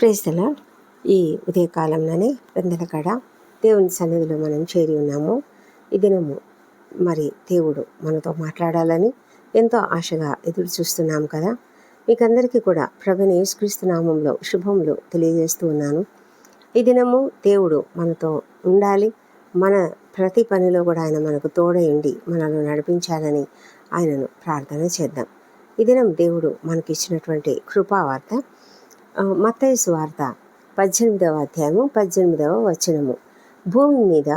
ప్రేస్తలా ఈ ఉదయకాలంలోనే పెందల కాడ దేవుని సన్నిధిలో మనం చేరి ఉన్నాము. ఈ దినము మరి దేవుడు మనతో మాట్లాడాలని ఎంతో ఆశగా ఎదురు చూస్తున్నాం కదా. మీకందరికీ కూడా ప్రభుని యేసుక్రీస్తు నామంలో శుభములు తెలియజేస్తూ ఉన్నాను. ఈ దినము దేవుడు మనతో ఉండాలి. మన ప్రతి పనిలో కూడా ఆయన మనకు తోడయండి మనల్ని నడిపించాలని ఆయనను ప్రార్థన చేద్దాం. ఈ దినం దేవుడు మనకిచ్చినటువంటి కృపావార్త ఆ, మత్తయి పద్దెనిమిదవ అధ్యాయము పద్దెనిమిదవ వచనము. భూమి మీద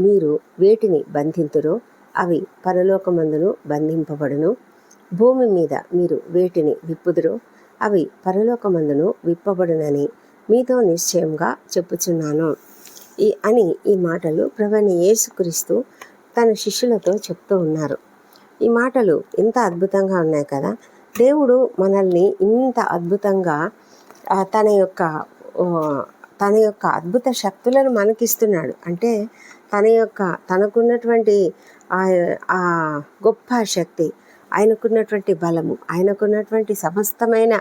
మీరు వేటిని బంధింతురో అవి పరలోకమందును బంధింపబడును. భూమి మీద మీరు వేటిని విప్పుదురో అవి పరలోకమందును విప్పబడునని మీతో నిశ్చయంగా చెప్పుచున్నాను. ఈ అని ఈ మాటలు ప్రవణ యేసుక్రీస్తు తన శిష్యులతో చెప్తూ ఉన్నారు. ఈ మాటలు ఎంత అద్భుతంగా ఉన్నాయి కదా? దేవుడు మనల్ని ఇంత అద్భుతంగా తన యొక్క తన యొక్క అద్భుత శక్తులను మనకిస్తున్నాడు. అంటే తన యొక్క తనకున్నటువంటి ఆ గొప్ప శక్తి ఆయనకున్నటువంటి బలము ఆయనకున్నటువంటి సమస్తమైన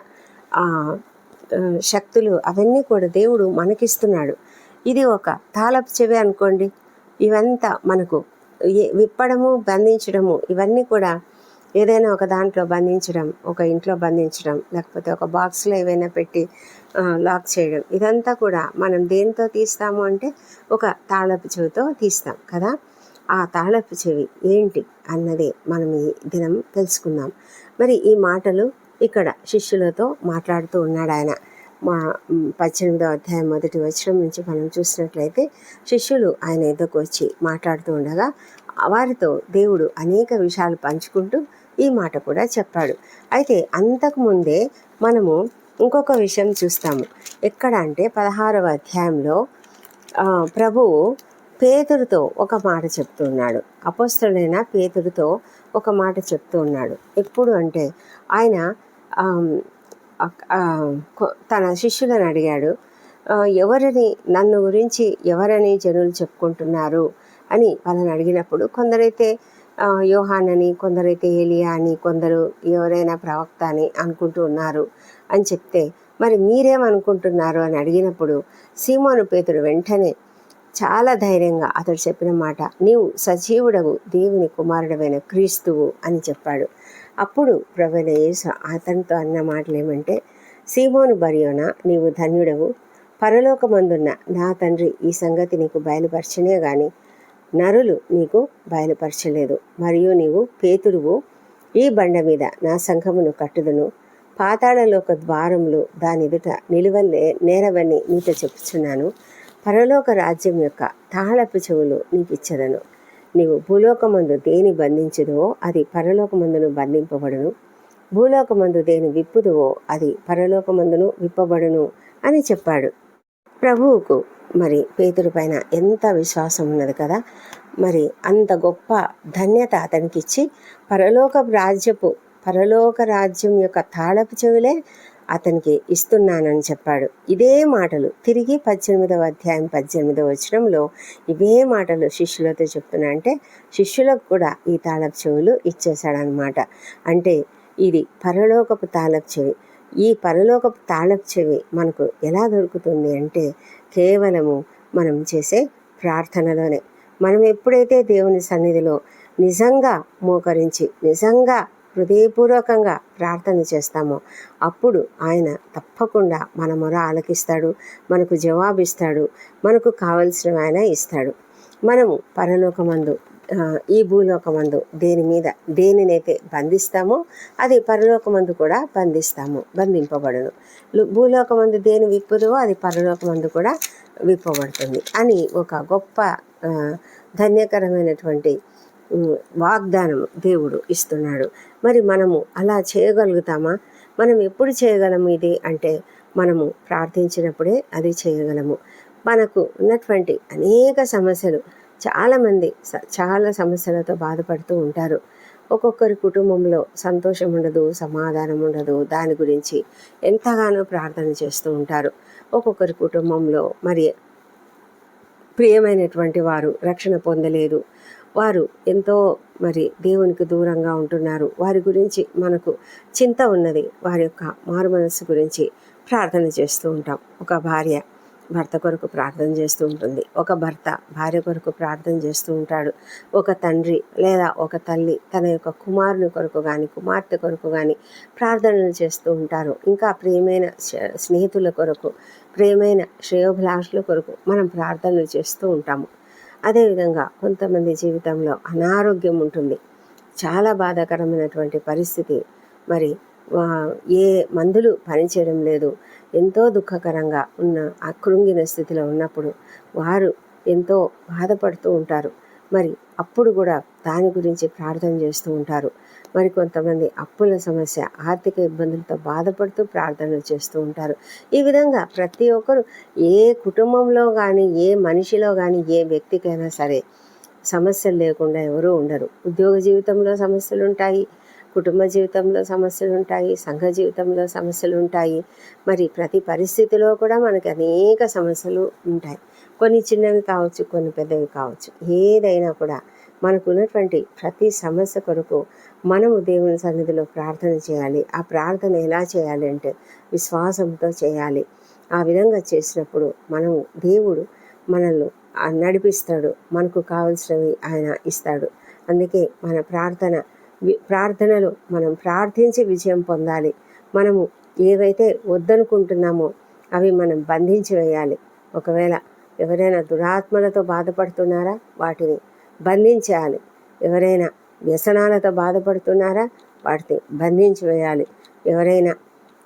శక్తులు అవన్నీ కూడా దేవుడు మనకిస్తున్నాడు. ఇది ఒక తాళపు చెవి అనుకోండి. ఇవంతా మనకు విప్పడము బంధించడము ఇవన్నీ కూడా ఏదైనా ఒక దాంట్లో బంధించడం ఒక ఇంట్లో బంధించడం లేకపోతే ఒక బాక్స్లో ఏవైనా పెట్టి లాక్ చేయడం ఇదంతా కూడా మనం దేంతో తీస్తాము అంటే ఒక తాళపు చెవితో తీస్తాం కదా? ఆ తాళపు చెవి ఏంటి అన్నది మనం ఈ దినం తెలుసుకుందాం. మరి ఈ మాటలు ఇక్కడ శిష్యులతో మాట్లాడుతూ ఉన్నాడు ఆయన. మా పద్దెనిమిదో అధ్యాయం మొదటి వచనం నుంచి మనం చూసినట్లయితే శిష్యులు ఆయన ఎదుకు వచ్చి మాట్లాడుతూ ఉండగా వారితో దేవుడు అనేక విషయాలు పంచుకుంటూ ఈ మాట కూడా చెప్పాడు. అయితే అంతకుముందే మనము ఇంకొక విషయం చూస్తాము. ఎక్కడ అంటే పదహారవ అధ్యాయంలో ప్రభువు పేతురుతో ఒక మాట చెప్తున్నాడు. అపోస్తుడైన పేతురుతో ఒక మాట చెప్తూ ఉన్నాడు ఎప్పుడు అంటే ఆయన తన శిష్యులను అడిగాడు ఎవరిని నన్ను గురించి ఎవరని జనులు చెప్పుకుంటున్నారు? అని వాళ్ళని అడిగినప్పుడు కొందరైతే యోహాన్ అని కొందరైతే ఏలియా అని కొందరు ఎవరైనా ప్రవక్త అని అనుకుంటూ ఉన్నారు అని చెప్తే మరి మీరేమనుకుంటున్నారు? అని అడిగినప్పుడు సీమోను పేతుడు వెంటనే చాలా ధైర్యంగా అతడు చెప్పిన మాట నీవు సజీవుడవు దేవుని కుమారుడమైన క్రీస్తువు అని చెప్పాడు. అప్పుడు ప్రవీణ యేసు అతనితో అన్న మాటలు ఏమంటే సీమోను బరియోన నీవు ధన్యుడవు. పరలోకమందున్న నా తండ్రి ఈ సంగతి నీకు బయలుపరచనే కానీ నరులు నీకు బయలుపరచలేదు. మరియు నీవు పేతురువు ఈ బండ మీద నా సంఘమును కట్టుదును. పాతాళలోక ద్వారములు దాని ఎదుట నిలువలే నేరవని నీతో చెప్పుచున్నాను. పరలోక రాజ్యం యొక్క తాళపు చెవులు నీకిచ్చదను. నీవు భూలోకమందు దేని బంధించుదువో అది పరలోకమందును బంధింపబడును. భూలోకమందు దేని విప్పుదువో అది పరలోకమందును విప్పబడును అని చెప్పాడు. ప్రభువుకు మరి పేతురు పైన ఎంత విశ్వాసం ఉన్నది కదా? మరి అంత గొప్ప ధన్యత అతనికి ఇచ్చి పరలోక రాజ్యపు పరలోక రాజ్యం యొక్క తాళపు చెవులే అతనికి ఇస్తున్నానని చెప్పాడు. ఇదే మాటలు తిరిగి పద్దెనిమిదవ అధ్యాయం పద్దెనిమిదవ వచనంలో ఇవే మాటలు శిష్యులతో చెప్తున్నా అంటే శిష్యులకు కూడా ఈ తాళపు చెవులు ఇచ్చేశాడనమాట అంటే ఇది పరలోకపు తాళపు చెవి. ఈ పరలోకపు తాళపు చెవి మనకు ఎలా దొరుకుతుంది అంటే కేవలము మనం చేసే ప్రార్థనలోనే. మనం ఎప్పుడైతే దేవుని సన్నిధిలో నిజంగా మోకరించి నిజంగా హృదయపూర్వకంగా ప్రార్థన చేస్తామో అప్పుడు ఆయన తప్పకుండా మన మొర ఆలకిస్తాడు మనకు జవాబిస్తాడు మనకు కావలసిన ఆయన ఇస్తాడు. మనము పరలోకమందు ఈ భూలోకమందు దేని మీద దేనినైతే బంధిస్తామో అది పరలోకమందు కూడా బంధిస్తాము బంధింపబడును. భూలోకమందు దేని విప్పుదో అది పరలోకమందు కూడా విప్పబడుతుంది అని ఒక గొప్ప ధన్యకరమైనటువంటి వాగ్దానం దేవుడు ఇస్తున్నాడు. మరి మనము అలా చేయగలుగుతామా? మనం ఎప్పుడు చేయగలము ఇది? అంటే మనము ప్రార్థించినప్పుడే అది చేయగలము. మనకు ఉన్నటువంటి అనేక సమస్యలు చాలామంది స- చాలా సమస్యలతో బాధపడుతూ ఉంటారు. ఒక్కొక్కరి కుటుంబంలో సంతోషం ఉండదు సమాధానం ఉండదు. దాని గురించి ఎంతగానో ప్రార్థన చేస్తూ ఉంటారు. ఒక్కొక్కరి కుటుంబంలో మరి ప్రియమైనటువంటి వారు రక్షణ పొందలేదు. వారు ఎంతో మరి దేవునికి దూరంగా ఉంటున్నారు. వారి గురించి మనకు చింత ఉన్నది. వారి యొక్క మారు మనస్సు గురించి ప్రార్థన చేస్తూ ఉంటాం. ఒక భార్య భర్త కొరకు ప్రార్థన చేస్తూ ఉంటుంది. ఒక భర్త భార్య కొరకు ప్రార్థన చేస్తూ ఉంటాడు. ఒక తండ్రి లేదా ఒక తల్లి తన యొక్క కుమారుని కొరకు కానీ కుమార్తె కొరకు కానీ ప్రార్థనలు చేస్తూ ఉంటారు. ఇంకా ప్రియమైన స్నేహితుల కొరకు ప్రియమైన శ్రేయోభిలాషుల కొరకు మనం ప్రార్థనలు చేస్తూ ఉంటాము. అదేవిధంగా కొంతమంది జీవితంలో అనారోగ్యం ఉంటుంది. చాలా బాధాకరమైనటువంటి పరిస్థితి. మరి ఏ మందులు పనిచేయడం లేదు. ఎంతో దుఃఖకరంగా ఉన్న అకృంగిన కృంగిన స్థితిలో ఉన్నప్పుడు వారు ఎంతో బాధపడుతూ ఉంటారు. మరి అప్పుడు కూడా దాని గురించి ప్రార్థన చేస్తూ ఉంటారు. మరి కొంతమంది అప్పుల సమస్య ఆర్థిక ఇబ్బందులతో బాధపడుతూ ప్రార్థనలు చేస్తూ ఉంటారు. ఈ విధంగా ప్రతి ఒక్కరు ఏ కుటుంబంలో కానీ ఏ మనిషిలో కానీ ఏ వ్యక్తికైనా సరే సమస్యలు లేకుండా ఎవరూ ఉండరు. ఉద్యోగ జీవితంలో సమస్యలు ఉంటాయి కుటుంబ జీవితంలో సమస్యలు ఉంటాయి సంఘ జీవితంలో సమస్యలు ఉంటాయి మరి ప్రతి పరిస్థితిలో కూడా మనకి అనేక సమస్యలు ఉంటాయి. కొన్ని చిన్నవి కావచ్చు కొన్ని పెద్దవి కావచ్చు. ఏదైనా కూడా మనకు ఉన్నటువంటి ప్రతి సమస్య కొరకు మనము దేవుని సన్నిధిలో ప్రార్థన చేయాలి. ఆ ప్రార్థన ఎలా చేయాలి అంటే విశ్వాసంతో చేయాలి. ఆ విధంగా చేసినప్పుడు మనము దేవుడు మనల్ని నడిపిస్తాడు. మనకు కావలసినవి ఆయన ఇస్తాడు. అందుకే మన ప్రార్థన ప్రార్థనలు మనం ప్రార్థించి విజయం పొందాలి. మనము ఏవైతే వద్దనుకుంటున్నామో అవి మనం బంధించి వేయాలి. ఒకవేళ ఎవరైనా దురాత్మలతో బాధపడుతున్నారా? వాటిని బంధించేయాలి. ఎవరైనా వ్యసనాలతో బాధపడుతున్నారా? వాటిని బంధించి వేయాలి. ఎవరైనా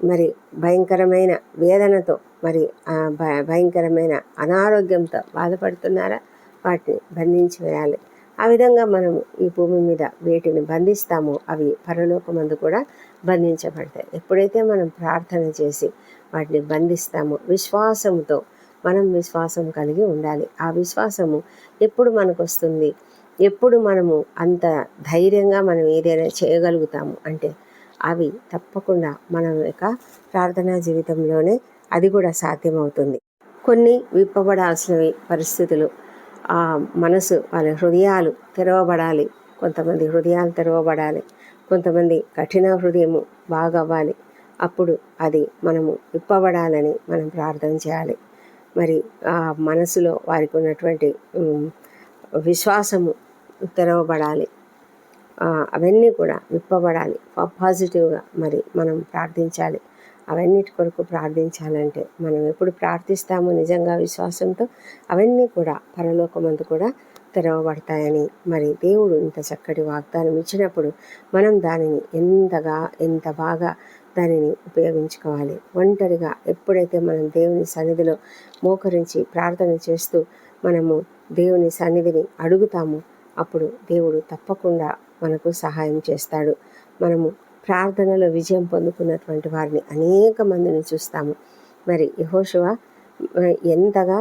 మరి భయంకరమైన వేదనతో మరి భ- భయంకరమైన అనారోగ్యంతో బాధపడుతున్నారా? వాటిని బంధించి వేయాలి. ఆ విధంగా మనము ఈ భూమి మీద వేటిని బంధిస్తామో అవి పరలోకమందు కూడా బంధించబడతాయి. ఎప్పుడైతే మనం ప్రార్థన చేసి వాటిని బంధిస్తామో విశ్వాసంతో మనం విశ్వాసం కలిగి ఉండాలి. ఆ విశ్వాసము ఎప్పుడు మనకు వస్తుంది ఎప్పుడు మనము అంత ధైర్యంగా మనం ఏదైనా చేయగలుగుతాము? అంటే అవి తప్పకుండా మన యొక్క ప్రార్థనా జీవితంలోనే అది కూడా సాధ్యమవుతుంది. కొన్ని విప్పబడాల్సినవి పరిస్థితులు ఆ మనసు వాళ్ళ హృదయాలు తెరవబడాలి. కొంతమంది హృదయాలు తెరవబడాలి. కొంతమంది కఠిన హృదయము బాగవ్వాలి. అప్పుడు అది మనము విప్పబడాలని మనం ప్రార్థన చేయాలి. మరి ఆ మనసులో వారికి ఉన్నటువంటి విశ్వాసము తెరవబడాలి. అవన్నీ కూడా విప్పబడాలి. పాజిటివ్గా మరి మనం ప్రార్థించాలి. అవన్నిటి కొరకు ప్రార్థించాలంటే మనం ఎప్పుడు ప్రార్థిస్తామో నిజంగా విశ్వాసంతో అవన్నీ కూడా పరలోకమందు కూడా తెరవబడతాయని మరి దేవుడు ఇంత చక్కటి వాగ్దానం ఇచ్చినప్పుడు మనం దానిని ఎంతగా ఎంత బాగా దానిని ఉపయోగించుకోవాలి. ఒంటరిగా ఎప్పుడైతే మనం దేవుని సన్నిధిలో మోకరించి ప్రార్థన చేస్తూ మనము దేవుని సన్నిధిని అడుగుతామో అప్పుడు దేవుడు తప్పకుండా మనకు సహాయం చేస్తాడు. మనము ప్రార్థనలో విజయం పొందుకున్నటువంటి వారిని అనేక మందిని చూస్తాము. మరి యహోశివ ఎంతగా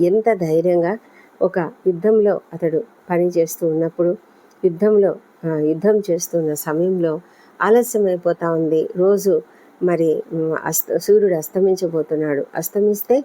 ఎంత ధైర్యంగా ఒక యుద్ధంలో అతడు పని చేస్తూ ఉన్నప్పుడు యుద్ధంలో యుద్ధం చేస్తున్న సమయంలో ఆలస్యమైపోతా ఉంది. రోజు మరి అస్త సూర్యుడు అస్తమించబోతున్నాడు. అస్తమిస్తే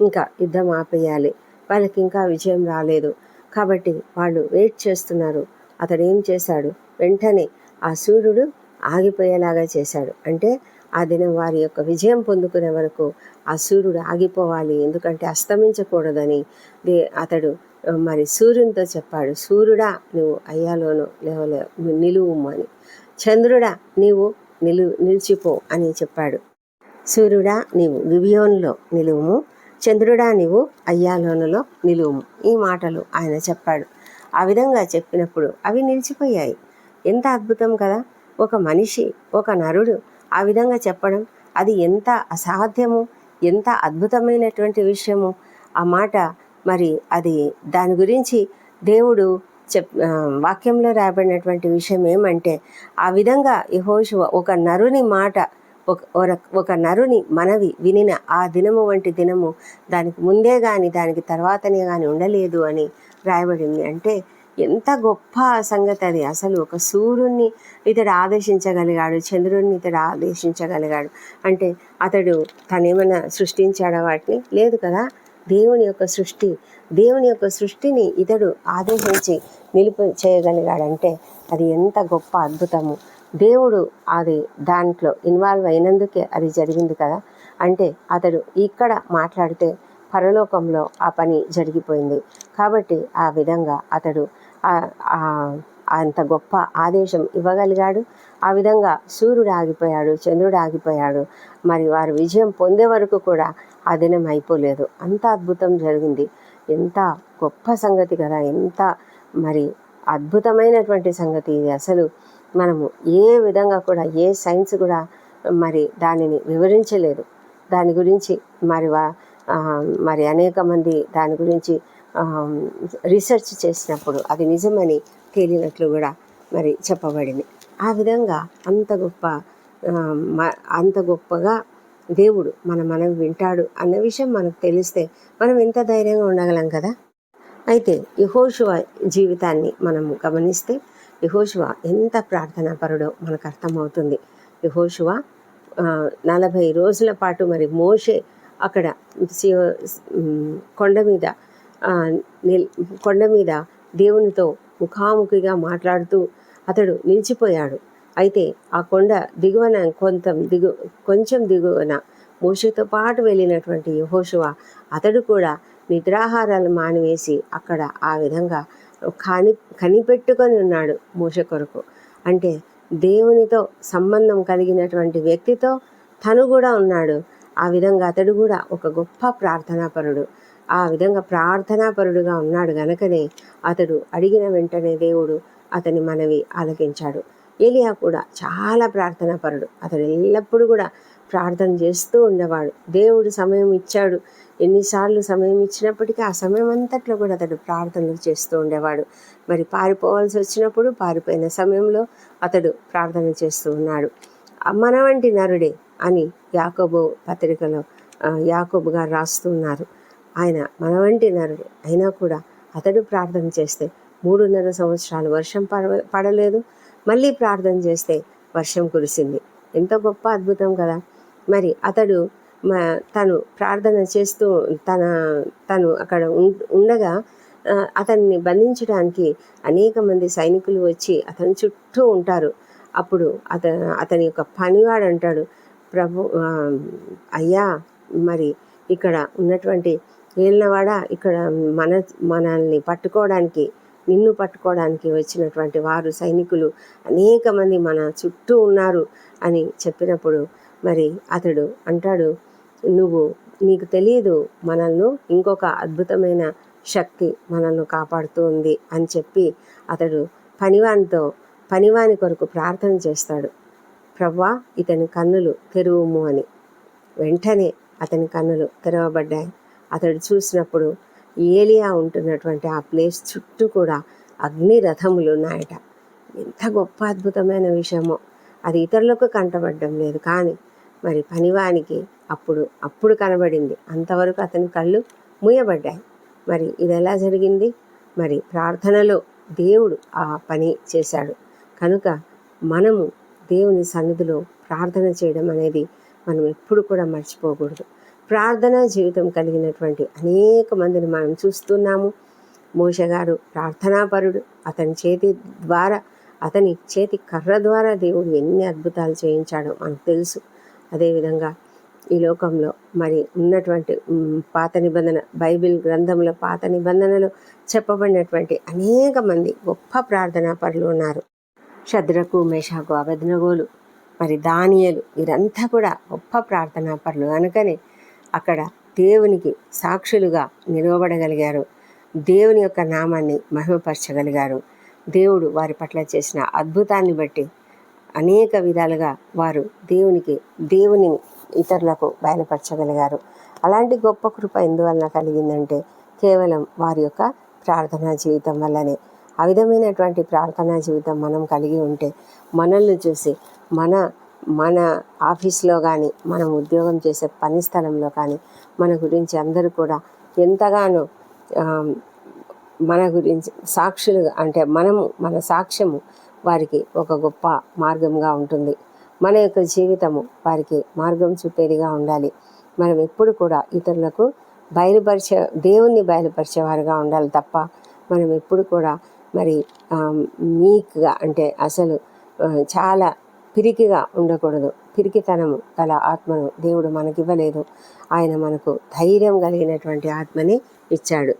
ఇంకా యుద్ధం ఆపేయాలి. వాళ్ళకి ఇంకా విజయం రాలేదు. కాబట్టి వాళ్ళు వెయిట్ చేస్తున్నారు. అతడు ఏం చేశాడు? వెంటనే ఆ సూర్యుడు ఆగిపోయేలాగా చేశాడు. అంటే ఆ దినం వారి యొక్క విజయం పొందుకునే వరకు ఆ సూర్యుడు ఆగిపోవాలి. ఎందుకంటే అస్తమించకూడదని దే అతడు మరి సూర్యునితో చెప్పాడు సూర్యుడా నువ్వు అయ్యాలోను లేవలే నిలువుము అని. చంద్రుడా నీవు నిలు నిలిచిపో అని చెప్పాడు. సూర్యుడా నీవు వివియోన్లో నిలువుము చంద్రుడా నీవు అయ్యాలోనులో నిలువుము ఈ మాటలు ఆయన చెప్పాడు. ఆ విధంగా చెప్పినప్పుడు అవి నిలిచిపోయాయి. ఎంత అద్భుతం కదా! ఒక మనిషి ఒక నరుడు ఆ విధంగా చెప్పడం అది ఎంత అసాధ్యము? ఎంత అద్భుతమైనటువంటి విషయము? ఆ మాట మరి అది దాని గురించి దేవుడు చెప్ వాక్యంలో రాయబడినటువంటి విషయం ఏమంటే ఆ విధంగా యెహోషువ ఒక నరుని మాట ఒక ఒక- ఒక నరుని మనవి వినిన ఆ దినము వంటి దినము దానికి ముందే కానీ దానికి తర్వాతనే కానీ ఉండలేదు అని రాయబడింది. అంటే ఎంత గొప్ప సంగతి అది. అసలు ఒక సూర్యుడిని ఇతడు ఆదేశించగలిగాడు చంద్రుడిని ఇతడు ఆదేశించగలిగాడు. అంటే అతడు తనేమైనా సృష్టించాడా వాటిని? లేదు కదా. దేవుని యొక్క సృష్టి దేవుని యొక్క సృష్టిని ఇతడు ఆదేశించి నిలుపు చేయగలిగాడంటే అది ఎంత గొప్ప అద్భుతము. దేవుడు అది దాంట్లో ఇన్వాల్వ్ అయినందుకే అది జరిగింది కదా. అంటే అతడు ఇక్కడ మాట్లాడితే పరలోకంలో ఆ పని జరిగిపోయింది. కాబట్టి ఆ విధంగా అతడు అంత గొప్ప ఆదేశం ఇవ్వగలిగాడు. ఆ విధంగా సూర్యుడు ఆగిపోయాడు చంద్రుడు ఆగిపోయాడు. మరి వారు విజయం పొందే వరకు కూడా ఆ దినం అయిపోలేదు. అంత అద్భుతం జరిగింది. ఎంత గొప్ప సంగతి కదా ఎంత మరి అద్భుతమైనటువంటి సంగతి ఇది అసలు. మనము ఏ విధంగా కూడా ఏ సైన్స్ కూడా మరి దానిని వివరించలేదు. దాని గురించి మరి వా మరి అనేక మంది దాని గురించి రీసెర్చ్ చేసినప్పుడు అది నిజమని తేలినట్లు కూడా మరి చెప్పబడింది. ఆ విధంగా అంత గొప్ప మ- అంత గొప్పగా దేవుడు మన మనం వింటాడు అన్న విషయం మనకు తెలిస్తే మనం ఎంత ధైర్యంగా ఉండగలం కదా? అయితే యహోశివ జీవితాన్ని మనం గమనిస్తే యహోశివ ఎంత ప్రార్థనాపరుడో మనకు అర్థమవుతుంది. యహోశివ నలభై రోజుల పాటు మరి మోషే అక్కడ కొండ మీద కొండ మీద దేవునితో ముఖాముఖిగా మాట్లాడుతూ అతడు నిలిచిపోయాడు. అయితే ఆ కొండ దిగువన కొంత దిగు కొంచెం దిగువన మోషతో పాటు వెళ్ళినటువంటి యహోశువ అతడు కూడా నిద్రాహారాలు మానివేసి అక్కడ ఆ విధంగా కాని కనిపెట్టుకొని ఉన్నాడు మోష కొరకు. అంటే దేవునితో సంబంధం కలిగినటువంటి వ్యక్తితో తను కూడా ఉన్నాడు. ఆ విధంగా అతడు కూడా ఒక గొప్ప ప్రార్థనాపరుడు. ఆ విధంగా ప్రార్థనాపరుడుగా ఉన్నాడు గనకనే అతడు అడిగిన వెంటనే దేవుడు అతని మనవి ఆలకించాడు. ఏలియా కూడా చాలా ప్రార్థనాపరుడు. అతడు ఎల్లప్పుడూ కూడా ప్రార్థన చేస్తూ ఉండేవాడు. దేవుడు సమయం ఇచ్చాడు. ఎన్నిసార్లు సమయం ఇచ్చినప్పటికీ ఆ సమయం అంతట్లో కూడా అతడు ప్రార్థనలు చేస్తూ ఉండేవాడు. మరి పారిపోవాల్సి వచ్చినప్పుడు పారిపోయిన సమయంలో అతడు ప్రార్థన చేస్తూ ఉన్నాడు. మన వంటి నరుడే అని యాకోబు పత్రికలో యాకోబు గారు రాస్తున్నారు ఆయన మన వంటి నరుడే. అయినా కూడా అతడు ప్రార్థన చేస్తే మూడున్నర సంవత్సరాలు వర్షం పడ పడలేదు. మళ్ళీ ప్రార్థన చేస్తే వర్షం కురిసింది. ఎంత గొప్ప అద్భుతం కదా! మరి అతడు మ- తను ప్రార్థన చేస్తూ తన తను అక్కడ ఉం- ఉండగా అతన్ని బంధించడానికి అనేక మంది సైనికులు వచ్చి అతని చుట్టూ ఉంటారు. అప్పుడు అత అతని యొక్క పనివాడు అంటాడు ప్రభు అయ్యా మరి ఇక్కడ ఉన్నటువంటి ఏళ్ళవాడ ఇక్కడ మన మనల్ని పట్టుకోవడానికి నిన్ను పట్టుకోవడానికి వచ్చినటువంటి వారు సైనికులు అనేక మంది మన చుట్టూ ఉన్నారు అని చెప్పినప్పుడు మరి అతడు అంటాడు నువ్వు నీకు తెలియదు మనల్ని ఇంకొక అద్భుతమైన శక్తి మనల్ని కాపాడుతూ ఉంది అని చెప్పి అతడు పనివానితో పనివాని కొరకు ప్రార్థన చేస్తాడు. ప్రవ్వా ఇతని కన్నులు తెరువుము అని. వెంటనే అతని కన్నులు తెరవబడ్డాయి. అతడు చూసినప్పుడు ఏలియా ఉంటున్నటువంటి ఆ ప్లేస్ చుట్టూ కూడా అగ్ని రథములు ఉన్నాయట. ఎంత గొప్ప అద్భుతమైన విషయమో. అది ఇతరులకు కంటపడడం లేదు. కానీ మరి పనివానికి అప్పుడు అప్పుడు కనబడింది. అంతవరకు అతని కళ్ళు మూయబడ్డాయి. మరి ఇది ఎలా జరిగింది? మరి ప్రార్థనలో దేవుడు ఆ పని చేశాడు. కనుక మనము దేవుని సన్నిధిలో ప్రార్థన చేయడం అనేది మనం ఎప్పుడు కూడా మర్చిపోకూడదు. ప్రార్థనా జీవితం కలిగినటువంటి అనేక మందిని మనం చూస్తున్నాము. మోష గారు ప్రార్థనాపరుడు. అతని చేతి ద్వారా అతని చేతి కర్ర ద్వారా దేవుడు ఎన్ని అద్భుతాలు చేయించాడో మనకు తెలుసు. అదేవిధంగా ఈ లోకంలో మరి ఉన్నటువంటి పాత నిబంధన బైబిల్ గ్రంథంలో పాత నిబంధనలో చెప్పబడినటువంటి అనేక మంది గొప్ప ప్రార్థనా పరులు ఉన్నారు. శద్రకు మేషాకు అభద్నగోలు మరి దానియలు వీరంతా కూడా గొప్ప ప్రార్థనా పరులు కనుకనే అక్కడ దేవునికి సాక్షులుగా నిలవబడగలిగారు. దేవుని యొక్క నామాన్ని మహిమపరచగలిగారు. దేవుడు వారి పట్ల చేసిన అద్భుతాన్ని బట్టి అనేక విధాలుగా వారు దేవునికి దేవుని ఇతరులకు బయలుపరచగలిగారు. అలాంటి గొప్ప కృప ఎందువలన కలిగిందంటే కేవలం వారి యొక్క ప్రార్థనా జీవితం వల్లనే. ఆ విధమైనటువంటి ప్రార్థనా జీవితం మనం కలిగి ఉంటే మనల్ని చూసి మన మన ఆఫీస్లో కానీ మనం ఉద్యోగం చేసే పని స్థలంలో కానీ మన గురించి అందరూ కూడా ఎంతగానో మన గురించి సాక్షులుగా అంటే మనము మన సాక్ష్యము వారికి ఒక గొప్ప మార్గంగా ఉంటుంది. మన యొక్క జీవితము వారికి మార్గం చూపేదిగా ఉండాలి. మనం ఎప్పుడు కూడా ఇతరులకు బయలుపరిచే దేవుణ్ణి బయలుపరిచేవారుగా ఉండాలి తప్ప మనం ఎప్పుడు కూడా మరి మీక్గా అంటే అసలు చాలా పిరికిగా ఉండకూడదు. పిరికితనము గల ఆత్మను దేవుడు మనకివ్వలేదు. ఆయన మనకు ధైర్యం కలిగినటువంటి ఆత్మని ఇచ్చాడు.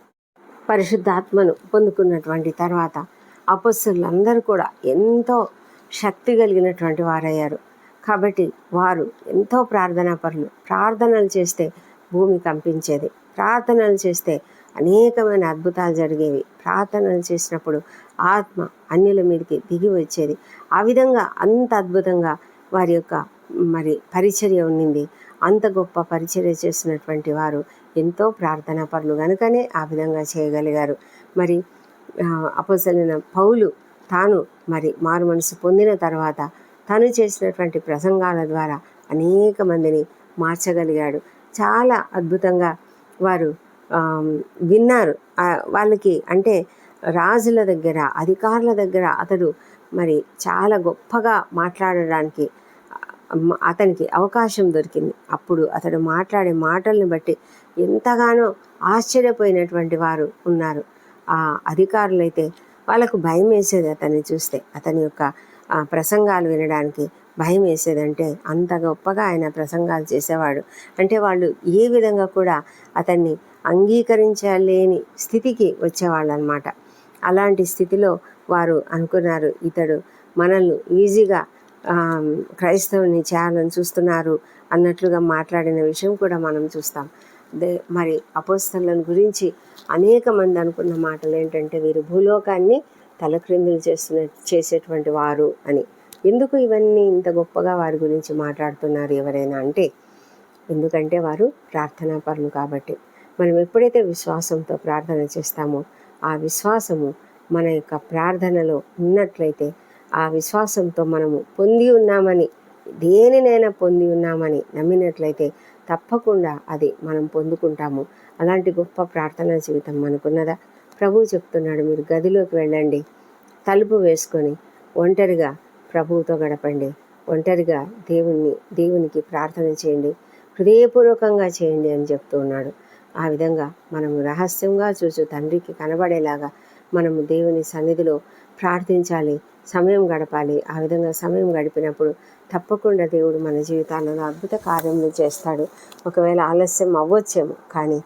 పరిశుద్ధాత్మను పొందుకున్నటువంటి తర్వాత అపస్సులందరూ కూడా ఎంతో శక్తి కలిగినటువంటి వారయ్యారు. కాబట్టి వారు ఎంతో ప్రార్థనా పరులు ప్రార్థనలు చేస్తే భూమి కంపించేది. ప్రార్థనలు చేస్తే అనేకమైన అద్భుతాలు జరిగేవి. ప్రార్థనలు చేసినప్పుడు ఆత్మ అన్యుల మీదకి దిగి వచ్చేది. ఆ విధంగా అంత అద్భుతంగా వారి యొక్క మరి పరిచర్య ఉండింది. అంత గొప్ప పరిచర్య చేసినటువంటి వారు ఎంతో ప్రార్థనా పనులు కనుకనే ఆ విధంగా చేయగలిగారు. మరి అపసలిన పౌలు తాను మరి మారు మనసు పొందిన తర్వాత తను చేసినటువంటి ప్రసంగాల ద్వారా అనేక మందిని మార్చగలిగాడు. చాలా అద్భుతంగా వారు విన్నారు. వాళ్ళకి అంటే రాజుల దగ్గర అధికారుల దగ్గర అతడు మరి చాలా గొప్పగా మాట్లాడడానికి అతనికి అవకాశం దొరికింది. అప్పుడు అతడు మాట్లాడే మాటలను బట్టి ఎంతగానో ఆశ్చర్యపోయినటువంటి వారు ఉన్నారు. ఆ అధికారులైతే వాళ్ళకు భయం వేసేది అతన్ని చూస్తే అతని యొక్క ప్రసంగాలు వినడానికి భయం వేసేదంటే అంత గొప్పగా ఆయన ప్రసంగాలు చేసేవాడు. అంటే వాళ్ళు ఏ విధంగా కూడా అతన్ని అంగీకరించలేని స్థితికి వచ్చేవాళ్ళు అనమాట అలాంటి స్థితిలో వారు అనుకున్నారు. ఇతడు మనల్ని ఈజీగా క్రైస్తవుని చేయాలని చూస్తున్నారు అన్నట్లుగా మాట్లాడిన విషయం కూడా మనం చూస్తాం. దే మరి అపోస్తలను గురించి అనేక మంది అనుకున్న మాటలు ఏంటంటే వీరు భూలోకాన్ని తలక్రిందులు చేస్తున్న చేసేటువంటి వారు అని. ఎందుకు ఇవన్నీ ఇంత గొప్పగా వారి గురించి మాట్లాడుతున్నారు ఎవరైనా అంటే ఎందుకంటే వారు ప్రార్థనాపరులు కాబట్టి. మనం ఎప్పుడైతే విశ్వాసంతో ప్రార్థన చేస్తామో ఆ విశ్వాసము మన యొక్క ప్రార్థనలో ఉన్నట్లయితే ఆ విశ్వాసంతో మనము పొంది ఉన్నామని దేనినైనా పొంది ఉన్నామని నమ్మినట్లయితే తప్పకుండా అది మనం పొందుకుంటాము. అలాంటి గొప్ప ప్రార్థనా జీవితం మనకున్నదా? ప్రభువు చెప్తున్నాడు మీరు గదిలోకి వెళ్ళండి తలుపు వేసుకొని ఒంటరిగా ప్రభువుతో గడపండి ఒంటరిగా దేవుణ్ణి దేవునికి ప్రార్థన చేయండి హృదయపూర్వకంగా చేయండి అని చెప్తూ ఉన్నాడు. ఆ విధంగా మనము రహస్యంగా చూసి తండ్రికి కనబడేలాగా మనము దేవుని సన్నిధిలో ప్రార్థించాలి సమయం గడపాలి. ఆ విధంగా సమయం గడిపినప్పుడు తప్పకుండా దేవుడు మన జీవితాలలో అద్భుత కార్యములు చేస్తాడు. ఒకవేళ ఆలస్యం అవ్వచ్చేమో కానీ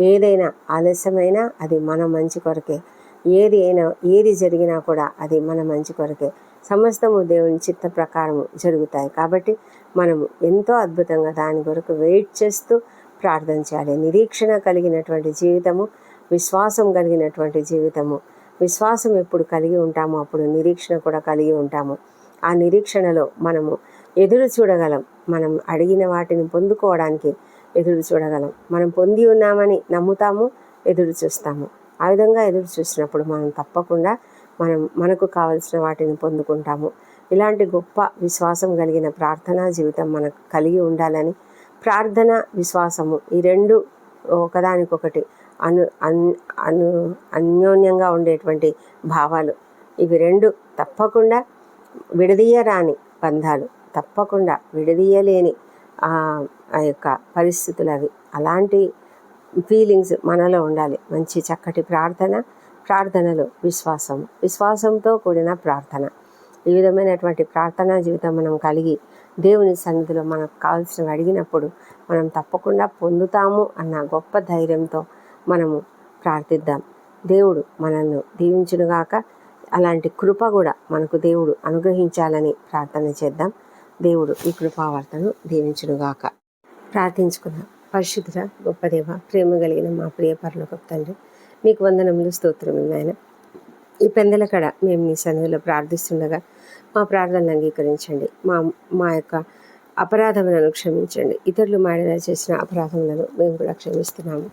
ఏదైనా ఆలస్యమైనా అది మన మంచి కొరకే. ఏది అయినా ఏది జరిగినా కూడా అది మన మంచి కొరకే. సమస్తము దేవుని చిత్త ప్రకారము జరుగుతాయి. కాబట్టి మనము ఎంతో అద్భుతంగా దాని కొరకు వెయిట్ చేస్తూ ప్రార్థన చేయాలి. నిరీక్షణ కలిగినటువంటి జీవితము విశ్వాసం కలిగినటువంటి జీవితము. విశ్వాసం ఎప్పుడు కలిగి ఉంటామో అప్పుడు నిరీక్షణ కూడా కలిగి ఉంటాము. ఆ నిరీక్షణలో మనము ఎదురు చూడగలం. మనం అడిగిన వాటిని పొందుకోవడానికి ఎదురు చూడగలం. మనం పొంది ఉన్నామని నమ్ముతాము ఎదురు చూస్తాము. ఆ విధంగా ఎదురు చూసినప్పుడు మనం తప్పకుండా మనం మనకు కావలసిన వాటిని పొందుకుంటాము. ఇలాంటి గొప్ప విశ్వాసం కలిగిన ప్రార్థనా జీవితం మనకు కలిగి ఉండాలని ప్రార్థన విశ్వాసము. ఈ రెండు ఒకదానికొకటి అను అను అన్యోన్యంగా ఉండేటువంటి భావాలు. ఇవి రెండు తప్పకుండా విడదీయరాని బంధాలు. తప్పకుండా విడదీయలేని ఆ యొక్క పరిస్థితులు అవి. అలాంటి ఫీలింగ్స్ మనలో ఉండాలి. మంచి చక్కటి ప్రార్థన ప్రార్థనలు విశ్వాసం. విశ్వాసంతో కూడిన ప్రార్థన. ఈ విధమైనటువంటి ప్రార్థనా జీవితం మనం కలిగి దేవుని సన్నిధిలో మనకు కావాల్సినవి అడిగినప్పుడు మనం తప్పకుండా పొందుతాము అన్న గొప్ప ధైర్యంతో మనము ప్రార్థిద్దాం. దేవుడు మనల్ని దీవించునుగాక అలాంటి కృప కూడా మనకు దేవుడు అనుగ్రహించాలని ప్రార్థన చేద్దాం. దేవుడు ఈ కృపావార్తను దీవించునుగాక ప్రార్థించుకుందాం. పరిశుద్ధ గొప్ప దేవ ప్రేమ కలిగిన మా ప్రియ పరలోక తండ్రి నీకు వందనములు స్తోత్రములు నాయన. ఈ పెందల కడ మేము మీ సన్నిధిలో ప్రార్థిస్తుండగా మా ప్రార్థనలు అంగీకరించండి. మా మా యొక్క అపరాధములను క్షమించండి. ఇతరులు మాడిన చేసిన అపరాధములను మేము కూడా క్షమిస్తున్నాము.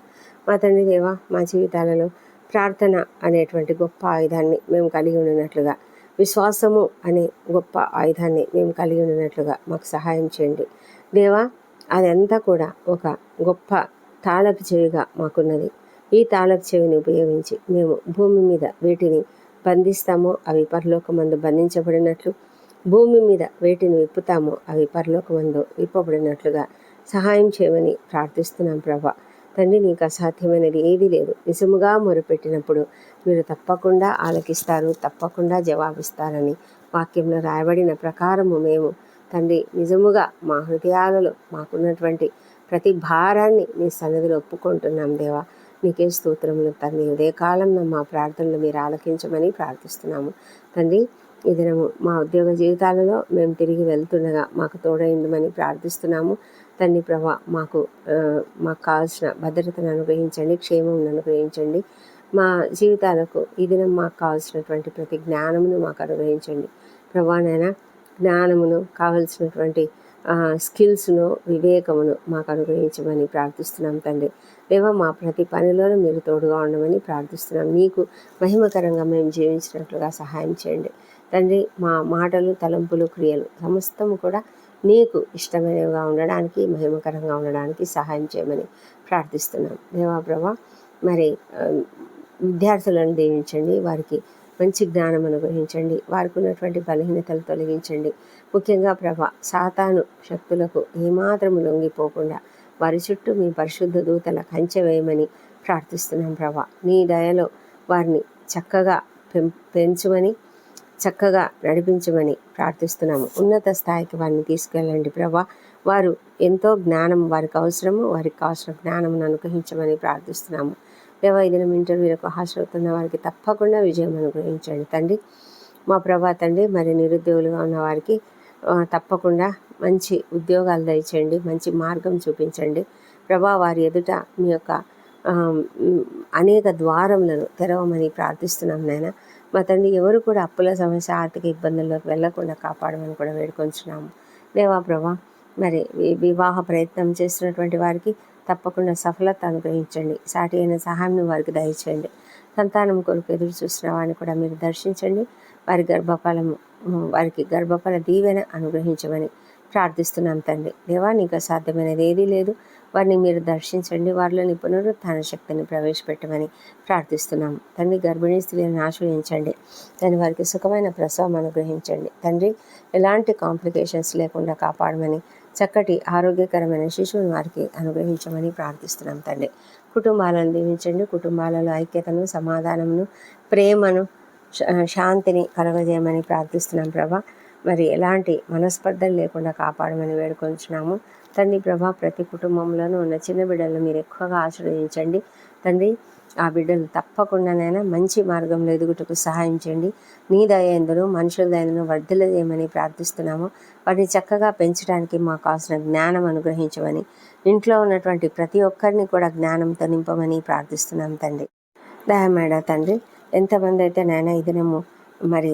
మా తండ్రి దేవ మా జీవితాలలో ప్రార్థన అనేటువంటి గొప్ప ఆయుధాన్ని మేము కలిగి ఉన్నట్లుగా విశ్వాసము అనే గొప్ప ఆయుధాన్ని మేము కలిగి ఉన్నట్లుగా మాకు సహాయం చేయండి. దేవా అదంతా కూడా ఒక గొప్ప తాళపు చెవిగా మాకున్నది. ఈ తాళపు చెవిని ఉపయోగించి మేము భూమి మీద వీటిని బంధిస్తామో అవి పరలోకమందు బంధించబడినట్లు భూమి మీద వేటిని విప్పుతామో అవి పరలోకమందు విప్పబడినట్లుగా సహాయం చేయమని ప్రార్థిస్తున్నాం ప్రభా. తండ్రి నీకు అసాధ్యమైనది ఏదీ లేదు. నిజముగా మొరపెట్టినప్పుడు మీరు తప్పకుండా ఆలకిస్తారు తప్పకుండా జవాబిస్తారని వాక్యంలో రాయబడిన ప్రకారము మేము తండ్రి నిజముగా మా హృదయాలలో మాకున్నటువంటి ప్రతి భారాన్ని నీ సన్నిధిలో ఒప్పుకుంటున్నాం దేవా. మీకే స్తోత్రములు తండ్రి. ఉదయకాలంలో మా ప్రార్థనలు మీరు ఆలకించమని ప్రార్థిస్తున్నాము. తండ్రి ఈ దినము మా ఉద్యోగ జీవితాలలో మేము తిరిగి వెళ్తుండగా మాకు తోడైండమని ప్రార్థిస్తున్నాము. తండ్రి ప్రభా మాకు మాకు కావాల్సిన భద్రతను అనుగ్రహించండి క్షేమం అనుగ్రహించండి. మా జీవితాలకు ఈ దినం మాకు కావాల్సినటువంటి ప్రతి జ్ఞానమును మాకు అనుగ్రహించండి. ప్రభానైనా జ్ఞానమును కావలసినటువంటి స్కిల్స్ను వివేకమును మాకు అనుగ్రహించమని ప్రార్థిస్తున్నాం తండ్రి. దేవా మా ప్రతి పనిలోనూ మీరు తోడుగా ఉండమని ప్రార్థిస్తున్నాం. మీకు మహిమకరంగా మేము జీవించినట్లుగా సహాయం చేయండి. తండ్రి మా మాటలు తలంపులు క్రియలు సమస్తము కూడా నీకు ఇష్టమైనవిగా ఉండడానికి మహిమకరంగా ఉండడానికి సహాయం చేయమని ప్రార్థిస్తున్నాం. దేవా ప్రభా మరి విద్యార్థులను దీవించండి. వారికి మంచి జ్ఞానం అనుగ్రహించండి. వారికి ఉన్నటువంటి బలహీనతలు తొలగించండి. ముఖ్యంగా ప్రభ సాతాను శక్తులకు ఏమాత్రము లొంగిపోకుండా వారి చుట్టూ మీ పరిశుద్ధ దూతల కంచె వేయమని ప్రార్థిస్తున్నాం ప్రభా. నీ దయలో వారిని చక్కగా పెం చక్కగా నడిపించమని ప్రార్థిస్తున్నాము. ఉన్నత స్థాయికి వారిని తీసుకెళ్ళండి ప్రభా. వారు ఎంతో జ్ఞానం వారికి అవసరము వారికి కావాల్సిన జ్ఞానం అనుగ్రహించమని ప్రార్థిస్తున్నాము. దేవా ఈ దినం ఇంటర్వ్యూలకు హాజరవుతున్న వారికి తప్పకుండా విజయం అనుగ్రహించండి తండ్రి. మా ప్రభా తండ్రి మరి నిరుద్యోగులుగా ఉన్న వారికి తప్పకుండా మంచి ఉద్యోగాలు దయచేయండి మంచి మార్గం చూపించండి. ప్రభా వారి ఎదుట మీ యొక్క అనేక ద్వారములను తెరవమని ప్రార్థిస్తున్నాం నాయన. మా తండ్రి ఎవరు కూడా అప్పుల సమస్య ఆర్థిక ఇబ్బందుల్లోకి వెళ్ళకుండా కాపాడమని కూడా వేడుకొంచున్నాము. దేవా ప్రభా మరి వివాహ ప్రయత్నం చేస్తున్నటువంటి వారికి తప్పకుండా సఫలత అనుగ్రహించండి. సాటి అయిన సహాయం వారికి దయచేయండి. సంతానం కొరకు ఎదురు చూసిన వారిని కూడా మీరు దర్శించండి. వారి గర్భఫలము వారికి గర్భఫల దీవెన అనుగ్రహించమని ప్రార్థిస్తున్నాం తండ్రి. దేవా నీకు అసాధ్యమైనది ఏదీ లేదు. వారిని మీరు దర్శించండి. వారిలోని పునరుత్థాన శక్తిని ప్రవేశపెట్టమని ప్రార్థిస్తున్నాం. తండ్రి గర్భిణీ స్త్రీలను ఆశ్రయించండి. దాని వారికి సుఖమైన ప్రసవం అనుగ్రహించండి. తండ్రి ఎలాంటి కాంప్లికేషన్స్ లేకుండా కాపాడమని చక్కటి ఆరోగ్యకరమైన శిశువుని వారికి అనుగ్రహించమని ప్రార్థిస్తున్నాం తండ్రి. కుటుంబాలను దీవించండి. కుటుంబాలలో ఐక్యతను సమాధానమును ప్రేమను శాంతిని కలగజేయమని ప్రార్థిస్తున్నాం ప్రభా. మరి ఎలాంటి మనస్పర్ధలు లేకుండా కాపాడమని వేడుకొంచున్నాము. తండ్రి ప్రభా ప్రతి కుటుంబంలోనూ ఉన్న చిన్న బిడ్డలను మీరు ఎక్కువగా ఆశ్రయించండి. తండ్రి ఆ బిడ్డలు తప్పకుండానైనా మంచి మార్గంలో ఎదుగుటకు సహాయం చేయండి. నీ దయందును మనుషుల దయందును వర్ధల చేయమని ప్రార్థిస్తున్నాము. వాటిని చక్కగా పెంచడానికి మాకు కావాల్సిన జ్ఞానం అనుగ్రహించమని ఇంట్లో ఉన్నటువంటి ప్రతి ఒక్కరిని కూడా జ్ఞానంతో నింపమని ప్రార్థిస్తున్నాం తండ్రి. దయమేడ తండ్రి ఎంతమంది అయితే నాయన ఈ మరి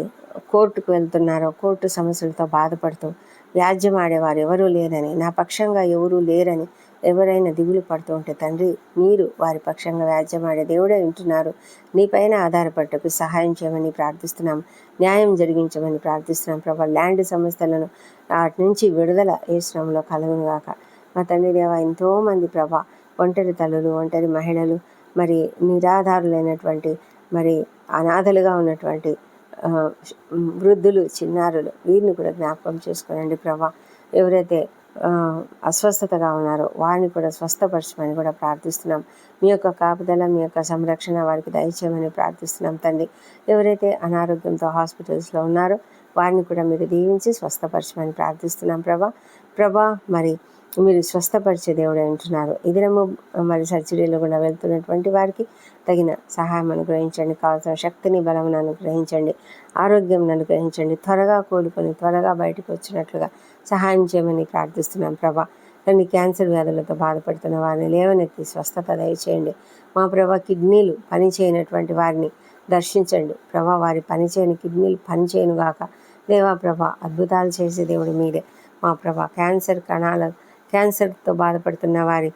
కోర్టుకు వెళ్తున్నారో కోర్టు సమస్యలతో బాధపడుతూ వ్యాజ్యం ఆడేవారు ఎవరూ లేరని నా పక్షంగా ఎవరూ లేరని ఎవరైనా దిగులు పడుతూ ఉంటే తండ్రి మీరు వారి పక్షంగా వ్యాజ్యం ఆడే దేవుడే వింటున్నారు. నీపైన ఆధారపడటకు సహాయం చేయమని ప్రార్థిస్తున్నాం న్యాయం జరిగించమని ప్రార్థిస్తున్నాం. ప్రభా ల్యాండ్ సమస్యలను వాటి నుంచి విడుదల ఏ శ్రమంలో కలుగునుగాక మా తండ్రి దేవ ఎంతోమంది ప్రభా ఒంటరి తల్లులు ఒంటరి మహిళలు మరి నిరాధారులైనటువంటి మరి అనాథలుగా ఉన్నటువంటి వృద్ధులు చిన్నారులు వీరిని కూడా జ్ఞాపకం చేసుకోనండి ప్రభా. ఎవరైతే అస్వస్థతగా ఉన్నారో వారిని కూడా స్వస్థపరచమని కూడా ప్రార్థిస్తున్నాం. మీ యొక్క కాపుదల మీ యొక్క సంరక్షణ వారికి దయచేయమని ప్రార్థిస్తున్నాం తండ్రి. ఎవరైతే అనారోగ్యంతో హాస్పిటల్స్లో ఉన్నారో వారిని కూడా మీరు దీవించి స్వస్థపరచమని ప్రార్థిస్తున్నాం ప్రభా. ప్రభా మరి మీరు స్వస్థపరిచే దేవుడు అంటున్నారు. ఇదిరము మరి సర్జరీలో కూడా వెళ్తున్నటువంటి వారికి తగిన సహాయం అనుగ్రహించండి. కావాల్సిన శక్తిని బలమును అనుగ్రహించండి. ఆరోగ్యం అనుగ్రహించండి. త్వరగా కోలుకొని త్వరగా బయటకు వచ్చినట్లుగా సహాయం చేయమని ప్రార్థిస్తున్నాం ప్రభా. కానీ క్యాన్సర్ వ్యాధులతో బాధపడుతున్న వారిని లేవనెత్తి స్వస్థత దయచేయండి. మా ప్రభా కిడ్నీలు పనిచేయనటువంటి వారిని దర్శించండి. ప్రభా వారి పనిచేయని కిడ్నీలు పనిచేయను గాక దేవా ప్రభా అద్భుతాలు చేసే దేవుడు మీరే. మా ప్రభా క్యాన్సర్ కణాల క్యాన్సర్తో బాధపడుతున్న వారి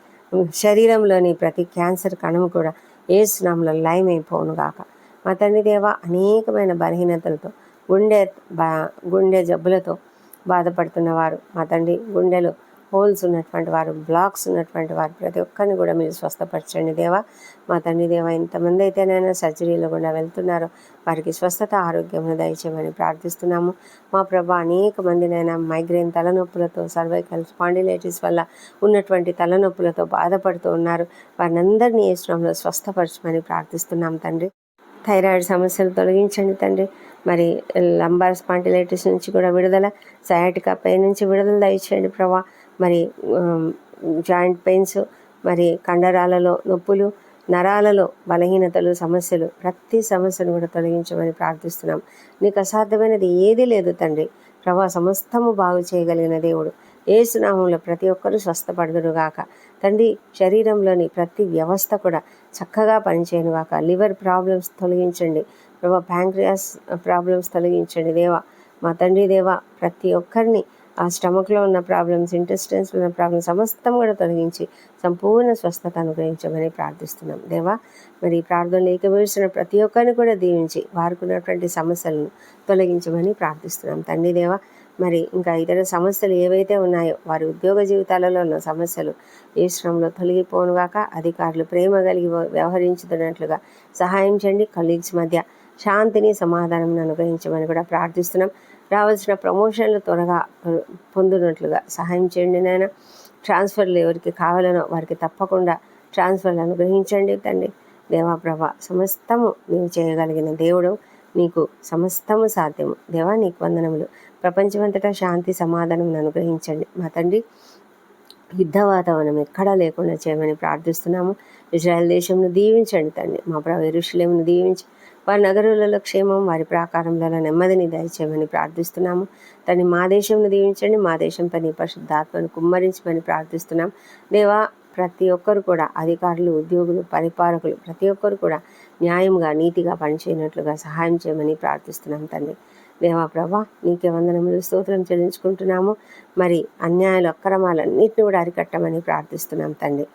శరీరంలోని ప్రతి క్యాన్సర్ కణము కూడా ఏ స్నామంలో లయమైపోను గాక. మా తండ్రి దేవ అనేకమైన బలహీనతలతో గుండె బా గుండె జబ్బులతో బాధపడుతున్నవారు మా తండ్రి గుండెలో హోల్స్ ఉన్నటువంటి వారు బ్లాక్స్ ఉన్నటువంటి వారు ప్రతి ఒక్కరిని కూడా మీరు స్వస్థపరచండి. దేవా మా తండ్రి దేవ ఎంతమంది అయితేనైనా సర్జరీలో గుండా వెళ్తున్నారో. వారికి స్వస్థత ఆరోగ్యమును దయచేయమని ప్రార్థిస్తున్నాము. మా ప్రభా అనేక మందినైనా మైగ్రేన్ తలనొప్పులతో సర్వైకల్ స్పాండిలైటిస్ వల్ల ఉన్నటువంటి తలనొప్పులతో బాధపడుతూ ఉన్నారు. వారిని అందరినీ శ్రమంలో స్వస్థపరచమని ప్రార్థిస్తున్నాం తండ్రి. థైరాయిడ్ సమస్యలు తొలగించండి తండ్రి. మరి లంబార్ స్పాంటిలైటిస్ నుంచి కూడా విడుదల సయాటికా పై నుంచి విడుదల దయచేయండి ప్రభా. మరి జాయింట్ పెయిన్స్ మరి కండరాలలో నొప్పులు నరాలలో బలహీనతలు సమస్యలు ప్రతి సమస్యను కూడా తొలగించమని ప్రార్థిస్తున్నాం. నీకు అసాధ్యమైనది ఏదీ లేదు తండ్రి. ప్రభా సమస్తము బాగు చేయగలిగిన దేవుడు. ఏసునామంలో ప్రతి ఒక్కరూ స్వస్థపడదురుగాక. తండ్రి శరీరంలోని ప్రతి వ్యవస్థ కూడా చక్కగా పనిచేయనుగాక. లివర్ ప్రాబ్లమ్స్ తొలగించండి. ప్రభా ప్యాంక్రియాస్ ప్రాబ్లమ్స్ తొలగించండి దేవా. మా తండ్రి దేవా ప్రతి ఒక్కరిని ఆ స్టమక్లో ఉన్న ప్రాబ్లమ్స్ ఇంటెస్టెన్స్లో ఉన్న ప్రాబ్లమ్స్ సమస్తం కూడా తొలగించి సంపూర్ణ స్వస్థత అనుగ్రహించమని ప్రార్థిస్తున్నాం. దేవా మరి ప్రార్థన ప్రార్థనలు ఏకీభవిస్తున్న ప్రతి ఒక్కరిని కూడా దీవించి వారికి ఉన్నటువంటి సమస్యలను తొలగించమని ప్రార్థిస్తున్నాం. తండ్రి దేవా మరి ఇంకా ఇతర సమస్యలు ఏవైతే ఉన్నాయో వారి ఉద్యోగ జీవితాలలో ఉన్న సమస్యలు ఏ శ్రమంలో తొలగిపోనుగాక అధికారులు ప్రేమ కలిగి వ్యవహరించుతున్నట్లుగా సహాయం చేయండి. కలీగ్స్ మధ్య శాంతిని సమాధానం అనుగ్రహించమని కూడా ప్రార్థిస్తున్నాం. రావాల్సిన ప్రమోషన్లు త్వరగా పొందినట్లుగా సహాయం చేయండి నాయన. ట్రాన్స్ఫర్లు ఎవరికి కావాలనో వారికి తప్పకుండా ట్రాన్స్ఫర్లు అనుగ్రహించండి తండ్రి. దేవాప్రభ సమస్తము నీవు చేయగలిగిన దేవుడు నీకు సమస్తము సాధ్యము. దేవా నీకు వందనములు. ప్రపంచమంతటా శాంతి సమాధానం అనుగ్రహించండి. మా తండ్రి యుద్ధ వాతావరణం ఎక్కడా లేకుండా చేయమని ప్రార్థిస్తున్నాము. ఇజ్రాయెల్ దేశంను దీవించండి తండ్రి. మా ప్రభు ఎరుషులేమును దీవించి వారి నగరులలో క్షేమం వారి ప్రాకారంలో నెమ్మదిని దయచేయమని ప్రార్థిస్తున్నాము. తని మా దేశంను దీవించండి మా దేశం పని పరిశుద్ధాత్మను కుమ్మరించమని ప్రార్థిస్తున్నాం. దేవా ప్రతి ఒక్కరు కూడా అధికారులు ఉద్యోగులు పరిపాలకులు ప్రతి ఒక్కరు కూడా న్యాయంగా నీతిగా పనిచేయనట్లుగా సహాయం చేయమని ప్రార్థిస్తున్నాం తండ్రి దేవా ప్రభా నీకే వందనములు స్తోత్రం చెల్లించుకుంటున్నాము. మరి అన్యాయాలు అక్రమాలన్నింటిని కూడా అరికట్టమని ప్రార్థిస్తున్నాం తండ్రి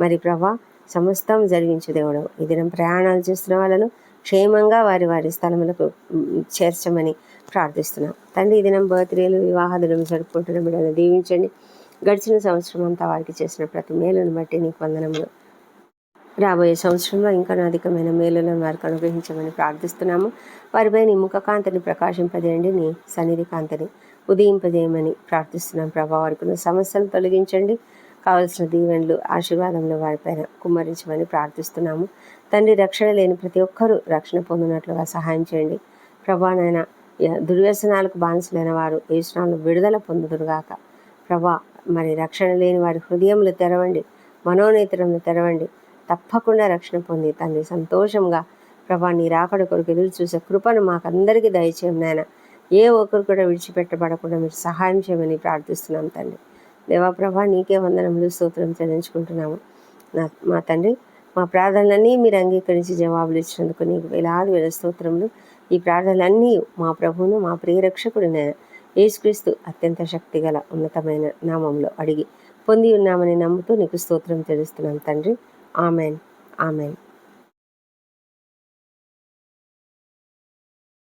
మరి ప్రభా సమస్తం జరిగించు దేవుడు. ఈ దినం ప్రయాణాలు చేస్తున్న వాళ్ళను క్షేమంగా వారి వారి స్థలములకు చేర్చమని ప్రార్థిస్తున్నాం. తండ్రి ఈ దినం బర్త్డేలు వివాహ దినం జరుపుకుంటున్న బిడ్డలు దీవించండి. గడిచిన సంవత్సరం అంతా వారికి చేసిన ప్రతి మేలును బట్టి నీకు వందనములు. రాబోయే సంవత్సరంలో ఇంకా అధికమైన మేలులను వారికి అనుగ్రహించమని ప్రార్థిస్తున్నాము. వారిపై నీ ముఖ కాంతిని ప్రకాశింపజేయండి నీ సన్నిధి కాంతిని ఉదయింపజేయమని ప్రార్థిస్తున్నాం. ప్రభా వారికి సమస్యలు తొలగించండి. కావలసిన దీవెనలు ఆశీర్వాదంలో వారిపైన కుమ్మరించమని ప్రార్థిస్తున్నాము. తండ్రి రక్షణ లేని ప్రతి ఒక్కరూ రక్షణ పొందినట్లుగా సహాయం చేయండి. ప్రభానైనా దుర్వ్యసనాలకు బానిసలైన వారు ఏ విడుదల పొందుదురుగాక ప్రభా మరి రక్షణ లేని వారి హృదయములు తెరవండి మనోనేతరములు తెరవండి. తప్పకుండా రక్షణ పొంది తండ్రి సంతోషంగా ప్రభా నీ రాకడ కొరకు ఎదురు చూసే కృపను మాకందరికీ దయచేయం నాయన. ఏ ఒక్కరు కూడా విడిచిపెట్టబడకుండా మీరు సహాయం చేయమని ప్రార్థిస్తున్నాం తండ్రి. దేవాప్రభ నీకే వందనములు స్తోత్రం చెల్లించుకుంటున్నాము. నా మా తండ్రి మా ప్రార్థనలన్నీ మీరు అంగీకరించి జవాబులు ఇచ్చినందుకు నీకు వేలాది వేల స్తోత్రములు. ఈ ప్రార్థనలన్నీ మా ప్రభువును మా ప్రియరక్షకుడిన యేసుక్రీస్తు అత్యంత శక్తిగల ఉన్నతమైన నామంలో అడిగి పొంది ఉన్నామని నమ్ముతూ నీకు స్తోత్రం తెలుస్తున్నాం తండ్రి. ఆమెన్. ఆమెన్.